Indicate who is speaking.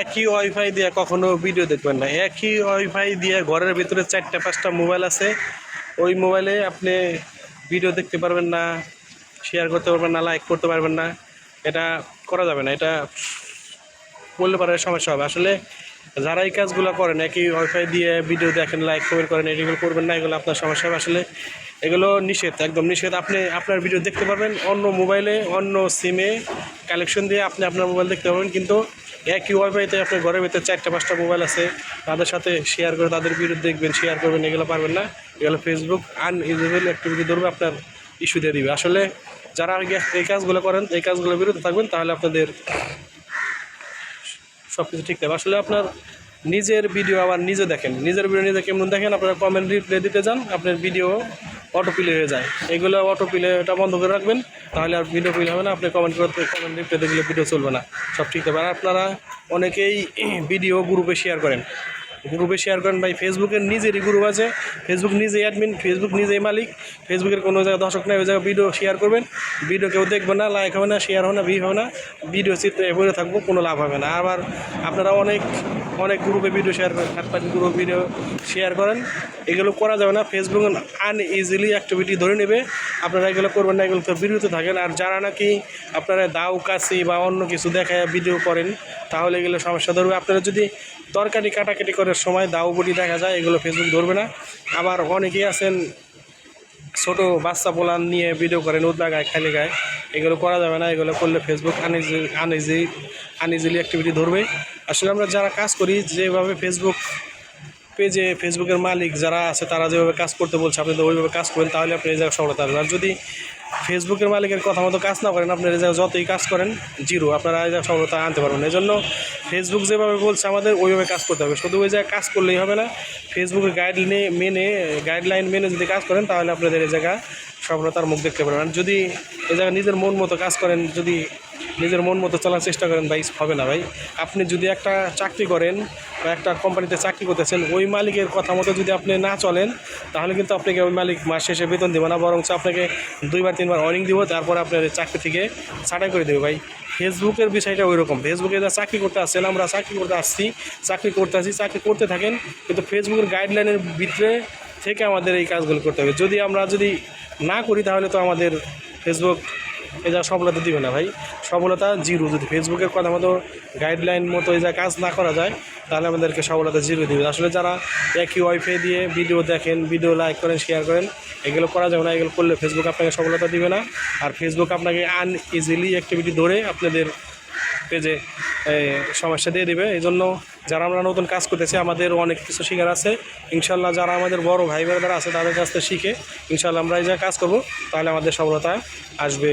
Speaker 1: একই ওয়াইফাই দিয়ে কখনো ভিডিও দেখবেন না। একই ওয়াইফাই দিয়ে ঘরের ভিতরে চারটা, পাঁচটা মোবাইল আছে। ওই মোবাইলে আপনি ভিডিও দেখতে পারবেন না শেয়ার করতে পারবেন না লাইক করতে পারবেন না। এটা করা যাবে না, এটা বললে পারে সমস্যা হবে। আসলে যারা এই কাজগুলো করেন, একই ওয়াইফাই দিয়ে ভিডিও দেখেন লাইক কমেন্ট করেন, এগুলো করবেন না, এগুলো আপনার সমস্যা হবে। আসলে এগুলো নিষেধ, একদম নিষেধ। আপনি আপনার ভিডিও দেখতে পারবেন অন্য মোবাইলে অন্য সিমে কালেকশন দিয়ে আপনি আপনার মোবাইল দেখতে পারবেন। কিন্তু একই ওয়াইফাইতে আপনার ঘরের ভিতরে চারটা, পাঁচটা মোবাইল আছে, তাদের সাথে শেয়ার করে তাদের ভিডিও দেখবেন শেয়ার করবেন, এগুলো পারবেন না। এগুলো ফেসবুক আনইউজেবল অ্যাক্টিভিটি ধরবে আপনার ইস্যু দিয়ে দিবে। আসলে যারা এই কাজগুলো করেন, এই কাজগুলোর বিরুদ্ধে থাকবেন, তাহলে আপনাদের সব কিছু ঠিক থাকবে। আসলে আপনার নিজের ভিডিও আবার নিজে দেখেন। নিজের ভিডিও নিজে কেমন দেখেন, আপনারা কমেন্ট রিপ্লে দিতে যান, আপনার ভিডিও অটো প্লে হয়ে যায়। এগুলো অটো প্লেটা বন্ধ করে রাখবেন, তাহলে আর ভিডিও প্লে হবে না। আপনি কমেন্ট করতে কমেন্ট রিপ্লে দেখলে ভিডিও চলবে না। সব ঠিক থাকবে আর আপনারা অনেকেই ভিডিও গ্রুপে শেয়ার করেন। গ্রুপে শেয়ার করেন ভাই ফেসবুকের নিজেরই গ্রুপ আছে। ফেসবুক নিজেই অ্যাডমিন ফেসবুক নিজেই মালিক। ফেসবুকের কোনো জায়গায় দর্শক নাই, ওই জায়গায় ভিডিও শেয়ার করবেন। ভিডিও কেউ দেখবে না লাইক হবে না শেয়ার হবে না ভিউ হবে না। ভিডিও চিত্রে বলে থাকব, কোনো লাভ হবে না। আবার আপনারা অনেক অনেক গ্রুপে ভিডিও শেয়ার করেন থার্ড পার্টি গ্রুপে ভিডিও শেয়ার করেন। এগুলো করা যাবে না। ফেসবুক আন ইজিলি অ্যাক্টিভিটি ধরে নেবে। আপনারা এগুলো করবেন না, এগুলো তো বিরত থাকেন। আর যারা নাকি আপনারা দাও কাছি বা অন্য কিছু দেখায় ভিডিও করেন, তাহলে এগুলো সমস্যা ধরবে। আপনারা যদি তরকারি কাটাকাটি করার সময় দাও বটি দেখা যায়, এগুলো ফেসবুক ধরবে না। আবার অনেকেই আছেন, ছোট বাচ্চা পোলান নিয়ে ভিডিও করেন উদ্লা গায়ে, খালি গায়ে। এগুলো করা যাবে না, এগুলো করলে Facebook uneasy uneasy uneasily activity ধরবে। আসলে আমরা যারা কাজ করি, যেভাবে ফেসবুক পেজে ফেসবুকের মালিক যারা আছে, তারা যেভাবে কাজ করতে বলছে, আপনি তো ওইভাবে কাজ করেন, তাহলে আপনি জায়গায় সফলতা আসবেন আর যদি ফেসবুকের মালিকের কথা মতো কাজ না করেন, আপনি জায়গায় যতই কাজ করেন, জিরো, আপনারা জায়গায় সফলতা আনতে পারবেন এই জন্য ফেসবুক যেভাবে বলছে, আমাদের ওইভাবে কাজ করতে হবে। শুধু ওই জায়গায় কাজ করলেই হবে না ফেসবুকের গাইডলাইনে মেনে গাইডলাইন মেনে যদি কাজ করেন, তাহলে আপনাদের এই জায়গা সফলতার মুখ দেখতে পারবেন। আর যদি এই জায়গায় নিজের মন মতো কাজ করেন, যদি নিজের মন মতো চলার চেষ্টা করেন ভাই, হবে না ভাই। আপনি যদি একটা চাকরি করেন বা একটা কোম্পানিতে চাকরি করতেছেন, ওই মালিকের কথা মতো যদি আপনি না চলেন, তাহলে কিন্তু আপনাকে ওই মালিক মাস শেষে বেতন দেবে না বরং আপনাকে দুইবার, তিনবার অর্নিং দিব, তারপর আপনার চাকরি থেকে ছাঁটাই করে দেবে ভাই। ফেসবুকের বিষয়টা ওই রকম ফেসবুকে যা চাকরি করতে আসছেন, আমরা চাকরি করতে আসছি, চাকরি করতে আসছি, চাকরি করতে থাকেন, কিন্তু ফেসবুকের গাইডলাইনের ভিতরে থেকে আমাদের এই কাজগুলো করতে হবে। যদি আমরা যদি না করি, তাহলে তো আমাদের ফেসবুক এই যা সফলতা দিবে না ভাই। সফলতা জিরো। যদি ফেসবুকের কথা মতো গাইডলাইন মতো এই যা কাজ না করা যায়, তাহলে আমাদেরকে সফলতা জিরো দিবে। আসলে যারা একই ওয়াইফাই দিয়ে ভিডিও দেখেন ভিডিও লাইক করেন শেয়ার করেন, এগুলো করা যাবে না। এগুলো করলে ফেসবুক আপনাকে সফলতা দিবে না। আর ফেসবুক আপনাকে আনইজিলি অ্যাক্টিভিটি ধরে আপনাদের পেজে সমস্যা দিয়ে দিবে। এই জন্য যারা আমরা নতুন কাজ করতেছি, আমাদের অনেক কিছু শিখার আছে। ইনশাল্লাহ যারা আমাদের বড় ভাই বোনেরা আছে, তাদের কাছ থেকে শিখে ইনশাল্লাহ আমরা এই যা কাজ করব, তাহলে আমাদের সফলতা আসবে।